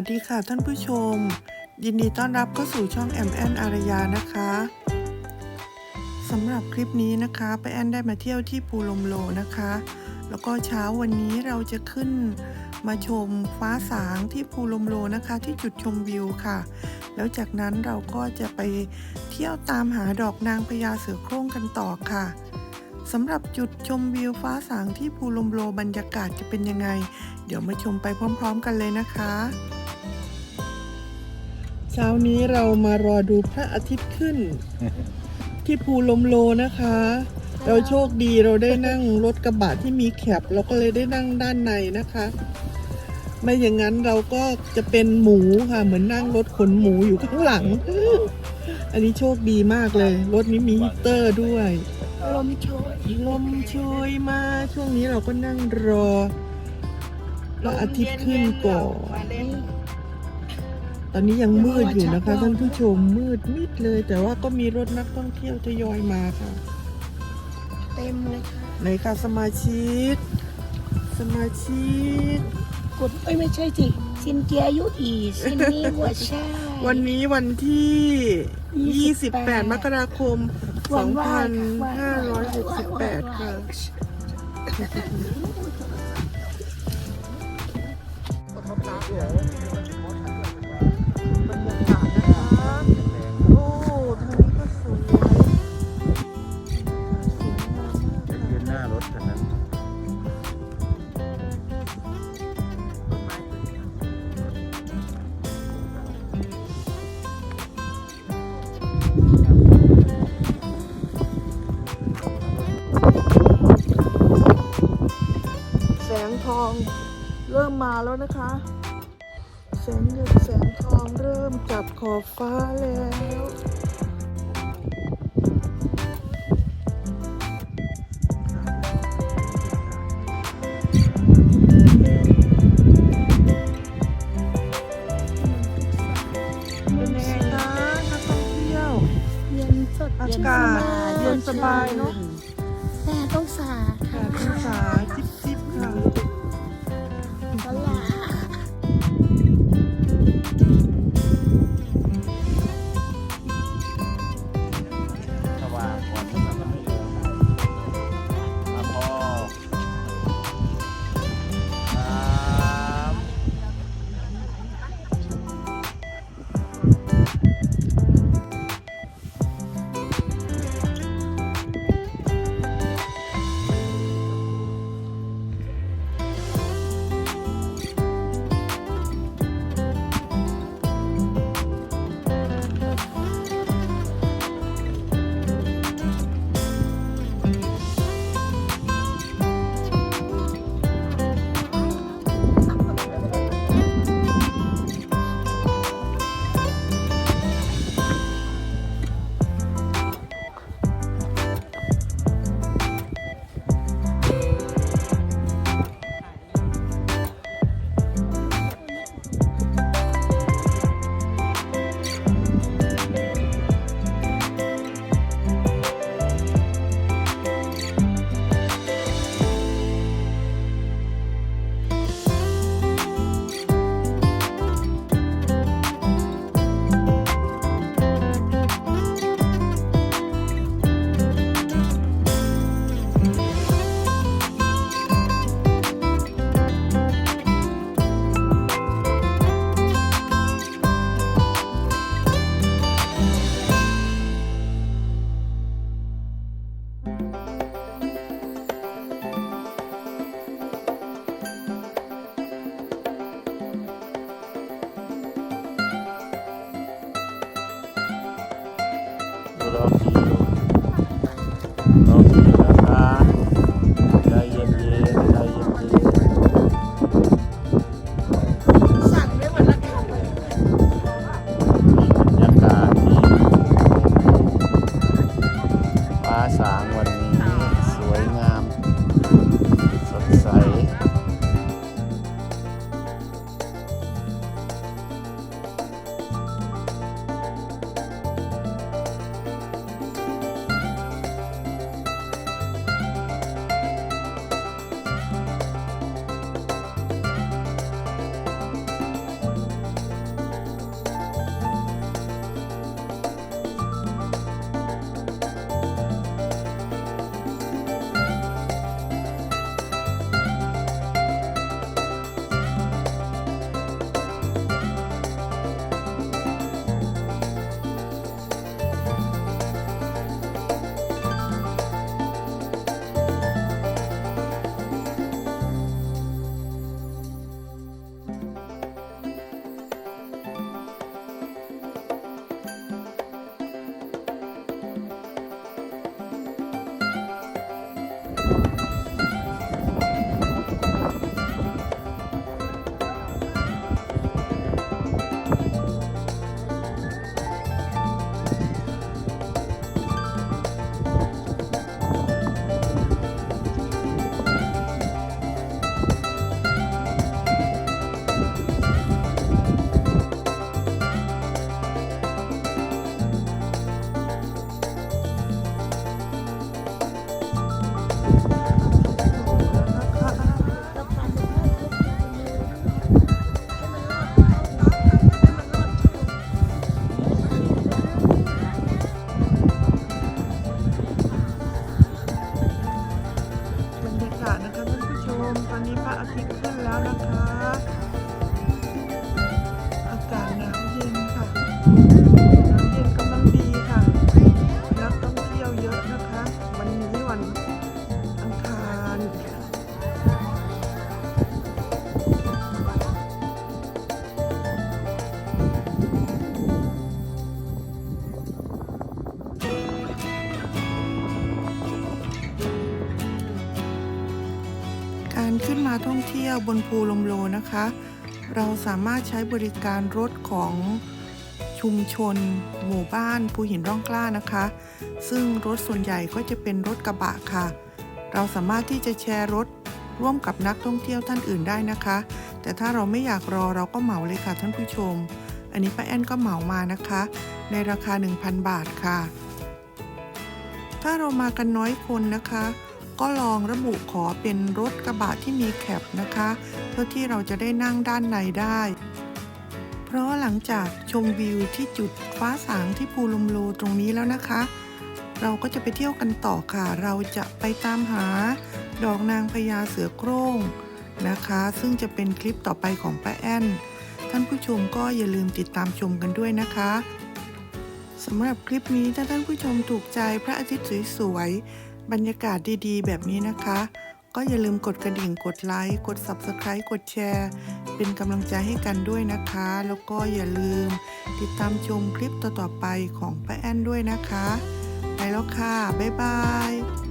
สดีค่ะท่านผู้ชม ยินดีต้อนรับเข้าสู่ช่องแอมแอนอารยานะคะสำหรับคลิปนี้นะคะไปแอนได้มาเที่ยวที่ภูลมโลนะคะ แล้วก็เช้าวันนี้เราจะขึ้นมาชมฟ้าสางที่ภูลมโลนะคะ ที่จุดชมวิวค่ะ แล้วจากนั้นเราก็จะไปเที่ยวตามหาดอกนางพญาเสือโคร่งกันต่อค่ะสำหรับจุดชมวิวฟ้าสางที่ภูลมโลบรรยากาศจะเป็นยังไง เดี๋ยวมาชมไปพร้อม ๆ กันเลยนะคะ เช้านี้เรามารอดูพระอาทิตย์ขึ้น ที่ภูลมโลนะคะ เราโชคดีเราได้นั่งรถกระบะที่มีแคปเราก็เลยได้นั่งด้านในนะคะ ไม่อย่างนั้นเราก็จะเป็นหมูค่ะ เหมือนนั่งรถขนหมูอยู่ข้างหลัง อันนี้โชคดีมากเลย รถนี้มีฮีตเตอร์ด้วย ลมโชยลมโชยมาช่วงนี้เราก็นั่งรอพระอาทิตย์ขึ้นก่อน ตอนนี้ยังมืดอยู่นะคะท่านผู้ชมมืดมิดเลย แต่ว่าก็มีรถนักท่องเที่ยวทยอยมาค่ะเต็มเลยค่ะไหนค่ะสมาชิก สมาชิกกดเอ้ยไม่ใช่สิซินเจียอายุอีซินนี่หัวใช่วันนี้วันที่ 28 28มกราคมวันไหว้ค่ะ2568 ค่ะบรรย ทองเริ่มมาแล้วนะคะ แสงเงินแสงทองเริ่มจับขอบฟ้าแล้วเป็นยังไงคะนักท่องเที่ยวเย็นสดอากาศเย็นสบายเนอะแต่ต้องสาแปค่ะดองศาจิบ จิ ร ยวบนภูลมโลนะคะ เราสามารถใช้บริการรถของชุมชน หมู่บ้านภูหินร่องกล้านะคะ ซึ่งรถส่วนใหญ่ก็จะเป็นรถกระบะค่ะ เราสามารถที่จะแชร์รถร่วมกับนักท่องเที่ยวท่านอื่นได้นะคะ แต่ถ้าเราไม่อยากรอเราก็เหมาเลยค่ะท่านผู้ชม อันนี้ป้าแอนก็เหมามานะคะ ในราคา 1,000 บาทค่ะ ถ้าเรามากันน้อยคนนะคะ ก็ลองระบุขอเป็นรถกระบะที่มีแคปนะคะ เพื่อที่เราจะได้นั่งด้านในได้ เพราะหลังจากชมวิวที่จุดฟ้าสางที่ภูลมโลตรงนี้แล้วนะคะ เราก็จะไปเที่ยวกันต่อค่ะ เราจะไปตามหาดอกนางพญาเสือโคร่งนะคะ ซึ่งจะเป็นคลิปต่อไปของป้าแอนท่านผู้ชมก็อย่าลืมติดตามชมกันด้วยนะคะสำหรับคลิปนี้ถ้าท่านผู้ชมถูกใจพระอาทิตย์สวยๆ บรรยากาศดีๆ แบบนี้นะคะ ก็อย่าลืมกดกระดิ่งกดไลค์ กด Subscribe กดแชร์ เป็นกำลังใจให้กันด้วยนะคะ แล้วก็อย่าลืม ติดตามชมคลิปต่อๆไปของป้าแอนด้วยนะคะ ไปแล้วค่ะ บ๊ายบาย